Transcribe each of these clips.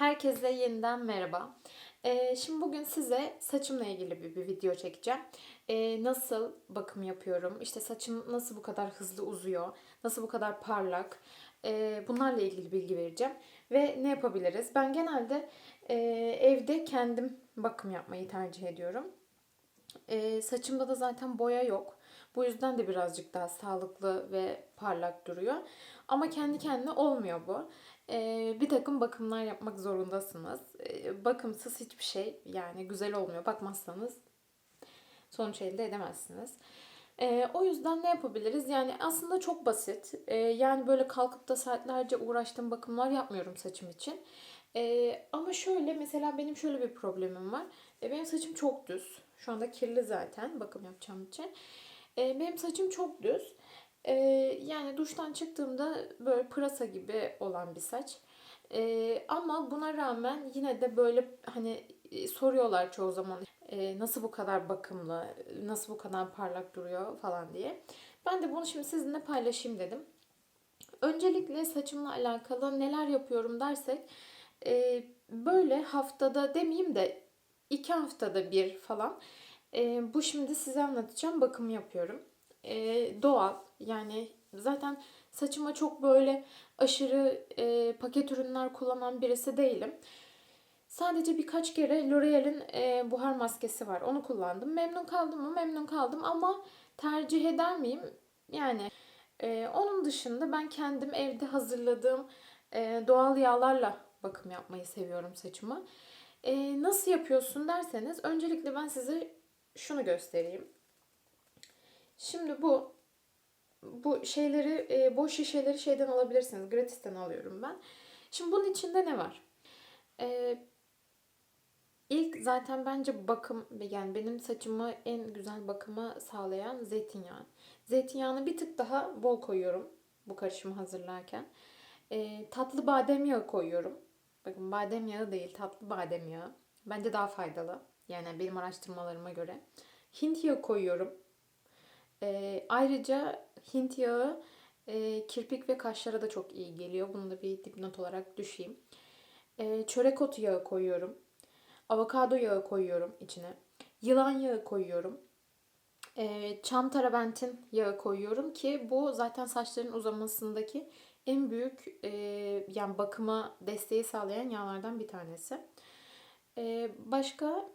Herkese yeniden merhaba. Ee, şimdi bugün size saçımla ilgili bir, bir video çekeceğim. Ee, nasıl bakım yapıyorum, işte saçım nasıl bu kadar hızlı uzuyor, nasıl bu kadar parlak, ee, bunlarla ilgili bilgi vereceğim. Ve ne yapabiliriz? Ben genelde e, evde kendim bakım yapmayı tercih ediyorum. Saçımda da zaten boya yok. Bu yüzden de birazcık daha sağlıklı ve parlak duruyor. Ama kendi kendine olmuyor bu. Bir takım bakımlar yapmak zorundasınız. Ee, bakımsız hiçbir şey yani güzel olmuyor. Bakmazsanız sonuç elde edemezsiniz. O yüzden ne yapabiliriz? Yani aslında çok basit. Yani böyle kalkıp da saatlerce uğraştığım bakımlar yapmıyorum saçım için. Ama şöyle mesela benim şöyle bir problemim var. Benim saçım çok düz. Şu anda kirli zaten bakım yapacağım için. Benim saçım çok düz. Ee, yani duştan çıktığımda böyle pırasa gibi olan bir saç. Ee, ama buna rağmen yine de böyle hani e, soruyorlar çoğu zaman e, nasıl bu kadar bakımlı, nasıl bu kadar parlak duruyor falan diye. Ben de bunu şimdi sizinle paylaşayım dedim. Öncelikle saçımla alakalı neler yapıyorum dersek e, böyle haftada demeyeyim de iki haftada bir falan e, bu şimdi size anlatacağım bakım yapıyorum. E, doğal yani zaten saçıma çok böyle aşırı e, paket ürünler kullanan birisi değilim. Sadece birkaç kere L'Oreal'in e, buhar maskesi var. Onu kullandım. Memnun kaldım mı? Memnun kaldım ama tercih eder miyim? Yani e, onun dışında ben kendim evde hazırladığım e, doğal yağlarla bakım yapmayı seviyorum saçıma. E, nasıl yapıyorsun derseniz öncelikle ben size şunu göstereyim. Şimdi bu bu şeyleri e, boş şişeleri şeyden alabilirsiniz. Gratis'ten alıyorum ben. Şimdi bunun içinde ne var? E, ilk zaten bence bakım yani benim saçımı en güzel bakıma sağlayan zeytinyağı. Zeytinyağını bir tık daha bol koyuyorum bu karışımı hazırlarken. E, tatlı badem yağı koyuyorum. Bakın badem yağı değil tatlı badem yağı. Bence daha faydalı. Yani benim araştırmalarıma göre. Hint yağı koyuyorum. E, ayrıca Hint yağı e, kirpik ve kaşlara da çok iyi geliyor. Bunu da bir dipnot olarak düşeyim. E, çörek otu yağı koyuyorum. Avokado yağı koyuyorum içine. Yılan yağı koyuyorum. E, çam tarabentin yağı koyuyorum ki bu zaten saçların uzamasındaki en büyük e, yani bakıma desteği sağlayan yağlardan bir tanesi. E, başka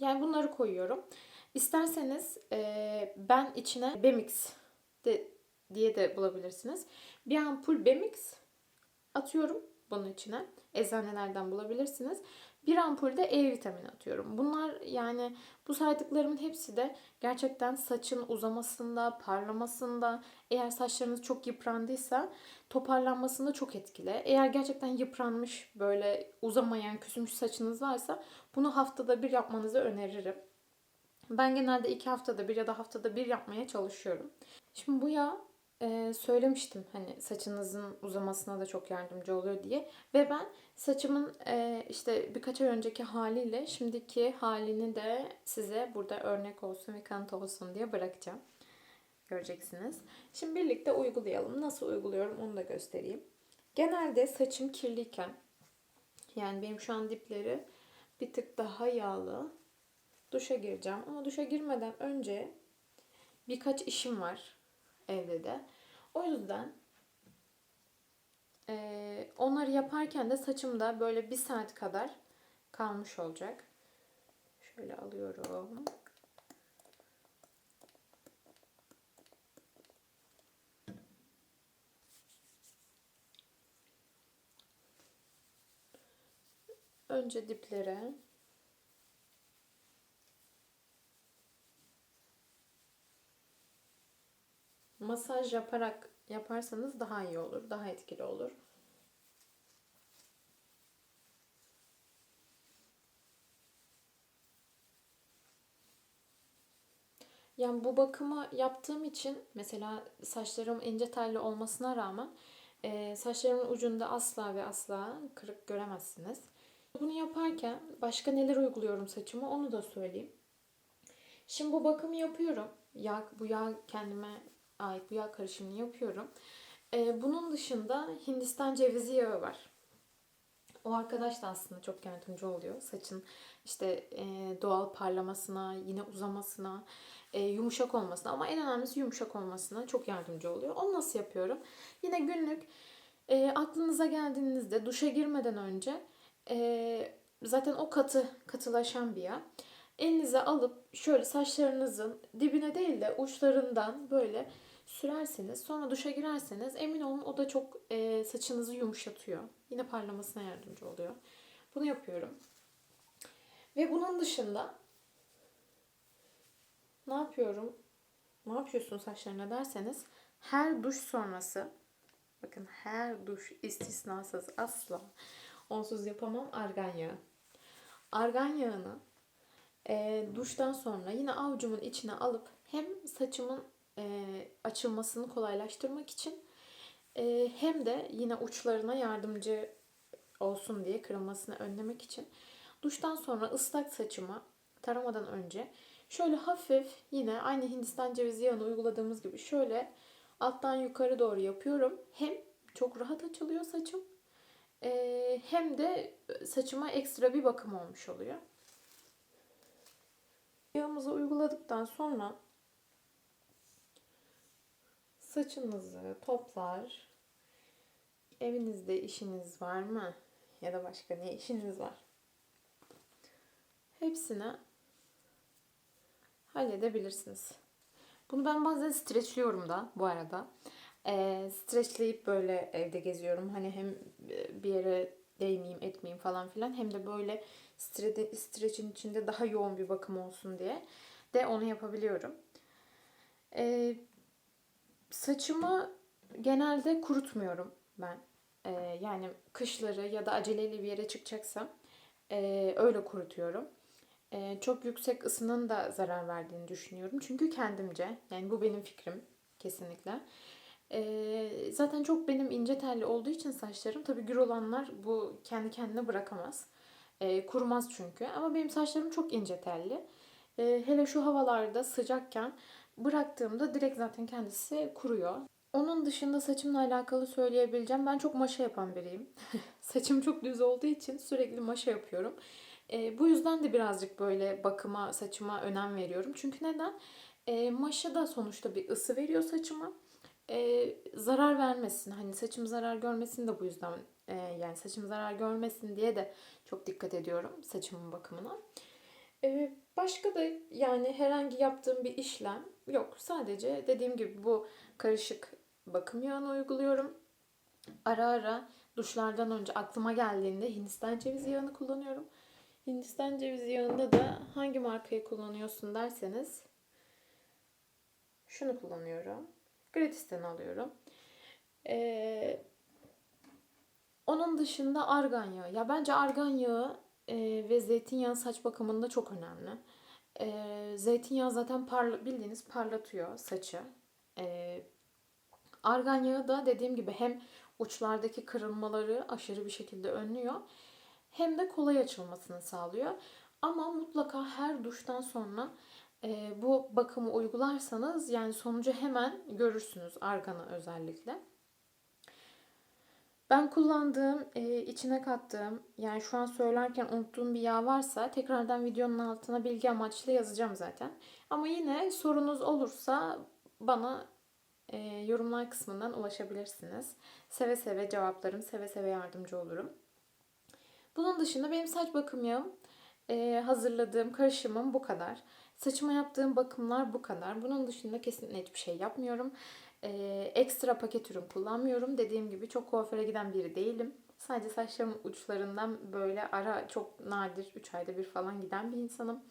yani bunları koyuyorum. İsterseniz e, ben içine Bemix de, diye de bulabilirsiniz. Bir ampul Bemix atıyorum bunun içine. Eczanelerden bulabilirsiniz. Bir ampul de E vitamini atıyorum. Bunlar yani bu saydıklarımın hepsi de gerçekten saçın uzamasında, parlamasında, eğer saçlarınız çok yıprandıysa toparlanmasında çok etkili. Eğer gerçekten yıpranmış, böyle uzamayan, küsmüş saçınız varsa bunu haftada bir yapmanızı öneririm. Ben genelde iki haftada bir ya da haftada bir yapmaya çalışıyorum. Şimdi bu yağ e, söylemiştim hani saçınızın uzamasına da çok yardımcı oluyor diye. Ve ben saçımın e, işte birkaç ay önceki haliyle şimdiki halini de size burada örnek olsun ve kanıt olsun diye bırakacağım. Göreceksiniz. Şimdi birlikte uygulayalım. Nasıl uyguluyorum onu da göstereyim. Genelde saçım kirliyken yani benim şu an dipleri bir tık daha yağlı duşa gireceğim. Ama duşa girmeden önce birkaç işim var evde de. O yüzden e, onları yaparken de saçımda böyle bir saat kadar kalmış olacak. Şöyle alıyorum. Önce diplere masaj yaparak yaparsanız daha iyi olur, daha etkili olur. Yani bu bakımı yaptığım için mesela saçlarım ince telli olmasına rağmen e, saçlarımın ucunda asla ve asla kırık göremezsiniz. Bunu yaparken başka neler uyguluyorum saçıma onu da söyleyeyim. Şimdi bu bakımı yapıyorum. Yağ, bu yağ kendime ait bu yağ karışımını yapıyorum. Ee, bunun dışında Hindistan cevizi yağı var. O arkadaş da aslında çok yardımcı oluyor. Saçın işte e, doğal parlamasına, yine uzamasına, e, yumuşak olmasına ama en önemlisi yumuşak olmasına çok yardımcı oluyor. Onu nasıl yapıyorum? Yine günlük e, aklınıza geldiğinizde duşa girmeden önce e, zaten o katı katılaşan bir yağ. Elinize alıp şöyle saçlarınızın dibine değil de uçlarından böyle sürerseniz sonra duşa girerseniz emin olun o da çok e, saçınızı yumuşatıyor. Yine parlamasına yardımcı oluyor. Bunu yapıyorum. Ve bunun dışında ne yapıyorum? Ne yapıyorsun saçlarına derseniz her duş sonrası bakın her duş istisnasız asla onsuz yapamam argan yağı. Argan yağını e, duştan sonra yine avucumun içine alıp hem saçımın e, açılmasını kolaylaştırmak için e, hem de yine uçlarına yardımcı olsun diye kırılmasını önlemek için duştan sonra ıslak saçıma taramadan önce şöyle hafif yine aynı Hindistan cevizi yağını uyguladığımız gibi şöyle alttan yukarı doğru yapıyorum. Hem çok rahat açılıyor saçım e, hem de saçıma ekstra bir bakım olmuş oluyor. Yağımızı uyguladıktan sonra saçınızı toplar. Evinizde işiniz var mı? Ya da başka ne işiniz var? Hepsini halledebilirsiniz. Bunu ben bazen streçliyorum da bu arada. E, streçleyip böyle evde geziyorum. Hani hem bir yere değmeyeyim etmeyeyim falan filan. Hem de böyle stre streçin içinde daha yoğun bir bakım olsun diye de onu yapabiliyorum. E, saçımı genelde kurutmuyorum ben. E, yani kışları ya da aceleyle bir yere çıkacaksam e, öyle kurutuyorum. E, çok yüksek ısının da zarar verdiğini düşünüyorum. Çünkü kendimce, yani bu benim fikrim kesinlikle. E, zaten çok benim ince telli olduğu için saçlarım, tabii gür olanlar bu kendi kendine bırakamaz. E, kurumaz çünkü. Ama benim saçlarım çok ince telli. E, hele şu havalarda sıcakken bıraktığımda direkt zaten kendisi kuruyor. Onun dışında saçımla alakalı söyleyebileceğim. Ben çok maşa yapan biriyim. Saçım çok düz olduğu için sürekli maşa yapıyorum. E, bu yüzden de birazcık böyle bakıma, saçıma önem veriyorum. Çünkü neden? E, maşa da sonuçta bir ısı veriyor saçıma. E, zarar vermesin. Hani saçım zarar görmesin de bu yüzden e, yani saçım zarar görmesin diye de çok dikkat ediyorum saçımın bakımına. E, başka da yani herhangi yaptığım bir işlem yok. Sadece dediğim gibi bu karışık bakım yağını uyguluyorum. Ara ara duşlardan önce aklıma geldiğinde Hindistan cevizi yağını kullanıyorum. Hindistan cevizi yağında da hangi markayı kullanıyorsun derseniz şunu kullanıyorum. Gratis'ten alıyorum. Ee, onun dışında argan yağı. Ya bence argan yağı e, ve zeytinyağı saç bakımında çok önemli. E, zeytinyağı zaten parla, bildiğiniz parlatıyor saçı. E, argan yağı da dediğim gibi hem uçlardaki kırılmaları aşırı bir şekilde önlüyor hem de kolay açılmasını sağlıyor. Ama mutlaka her duştan sonra e, bu bakımı uygularsanız yani sonucu hemen görürsünüz arganı özellikle. Ben kullandığım, e, içine kattığım, yani şu an söylerken unuttuğum bir yağ varsa tekrardan videonun altına bilgi amaçlı yazacağım zaten. Ama yine sorunuz olursa bana e, yorumlar kısmından ulaşabilirsiniz. Seve seve cevaplarım, seve seve yardımcı olurum. Bunun dışında benim saç bakım yağım, e, hazırladığım karışımım bu kadar. Saçıma yaptığım bakımlar bu kadar. Bunun dışında kesinlikle hiçbir şey yapmıyorum. E, ekstra paket ürün kullanmıyorum. Dediğim gibi çok kuaföre giden biri değilim. Sadece saçlarımın uçlarından böyle ara çok nadir 3 ayda bir falan giden bir insanım.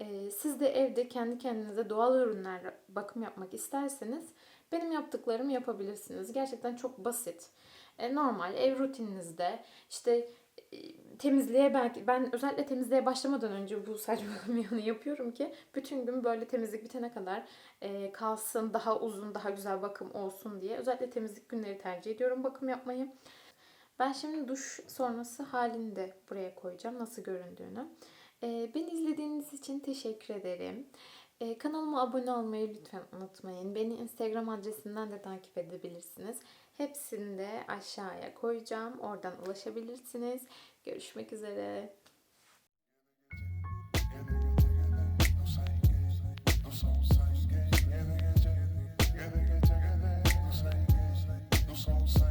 E, siz de evde kendi kendinize doğal ürünlerle bakım yapmak isterseniz benim yaptıklarımı yapabilirsiniz. Gerçekten çok basit. E, normal ev rutininizde işte temizliğe belki ben özellikle temizliğe başlamadan önce bu saç bakımını yapıyorum ki bütün gün böyle temizlik bitene kadar e, kalsın daha uzun daha güzel bakım olsun diye özellikle temizlik günleri tercih ediyorum bakım yapmayı. Ben şimdi duş sonrası halini de buraya koyacağım nasıl göründüğünü. E, beni izlediğiniz için teşekkür ederim. Ee, kanalıma abone olmayı lütfen unutmayın. Beni Instagram adresinden de takip edebilirsiniz. Hepsini de aşağıya koyacağım. Oradan ulaşabilirsiniz. Görüşmek üzere. songs.